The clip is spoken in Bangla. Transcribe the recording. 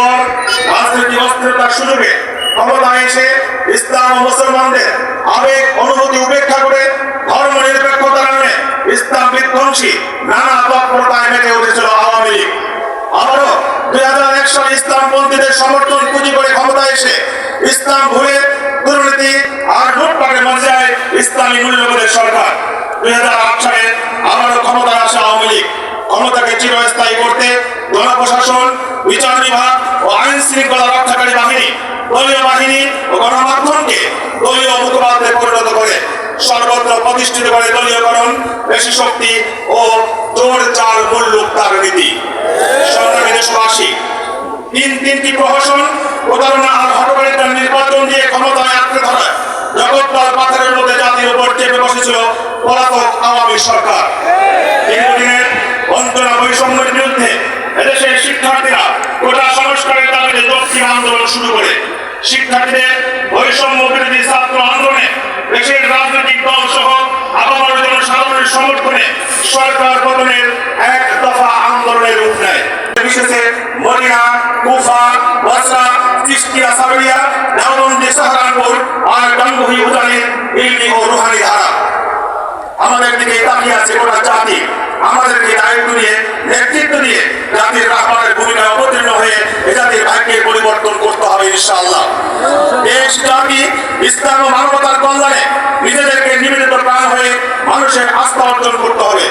এরপর রাজনৈতিক অস্থিরতার সুযোগে ক্ষমতায় এসে ইসলাম ও মুসলমানদের আবেগ, অনুভূতি, উপেক্ষা করে ধর্ম নিরপেক্ষতার নামে ইসলাম বিধ্বংসী নানা তৎপরতায় মেতে উঠেছিল আওয়ামী লীগ। আবারও দুই হাজার এক সালে ইসলামপন্থীদের সমর্থন পুঁজি করে ক্ষমতায় এসে ইসলাম ভুলে দুর্নীতি আর লুটপাটের মর্যাদায় ইসলামী মূল্যবোধের সরকার। দুই হাজার আট সালে আবারও ক্ষমতায় আসে আওয়ামী লীগ। ক্ষমতাকে চিরস্থায়ী করতে জনপ্রশাসন বিচার বিভাগ ও আইন শৃঙ্খলা রক্ষাকারী বাহিনী, দলীয় বাহিনী ও গণমাধ্যমকে দলীয় মুখপাত্রে পরিণত করে সর্বত্র প্রতিষ্ঠিত করে দলীয়করণ, বেশি শক্তি ও জোর চাল মূল্য তার নীতি। সংগ্রামী দেশবাসী, তিন তিনটি প্রহসন প্রতারণা আর হটকারিতার নির্বাচন দিয়ে ক্ষমতায় আঁকড়ে ধরা। জগৎপাল পাথরের মধ্যে জাতির উপর চেপে বসেছিল পলাতক আওয়ামী সরকার। শুরু করে। শিক্ষার্থীদের বৈষম্য বিরোধী ছাত্র আন্দোলনে দেশের রাজনৈতিক দল সহ আপামর জনসাধারণের সমর্থনে সরকার পতনের এক দফা আন্দোলনের রূপ নেয়। বিশেষে Medina, Kufa, Basra Chishtiya Sabiriya Deobandi Saharanpur আর গাঙ্গুহি উজানের ইলমি ও রুহানি ধারা। আমাদের দিকে তাকিয়ে আছে গোটা জাতি। আমাদেরকে দায়িত্ব নিয়ে, নেতৃত্ব দিয়ে জাতির রাখবারের ভূমিকায় অবতীর্ণ হয়ে এ জাতির ভাগ্যের পরিবর্তন করতে হবে ইনশাআল্লাহ। দেশ, জাতি, ইসলাম ও মানবতার কল্যাণে নিজেদেরকে নিবেদিত প্রাণ হয়ে মানুষের আস্থা অর্জন করতে হবে।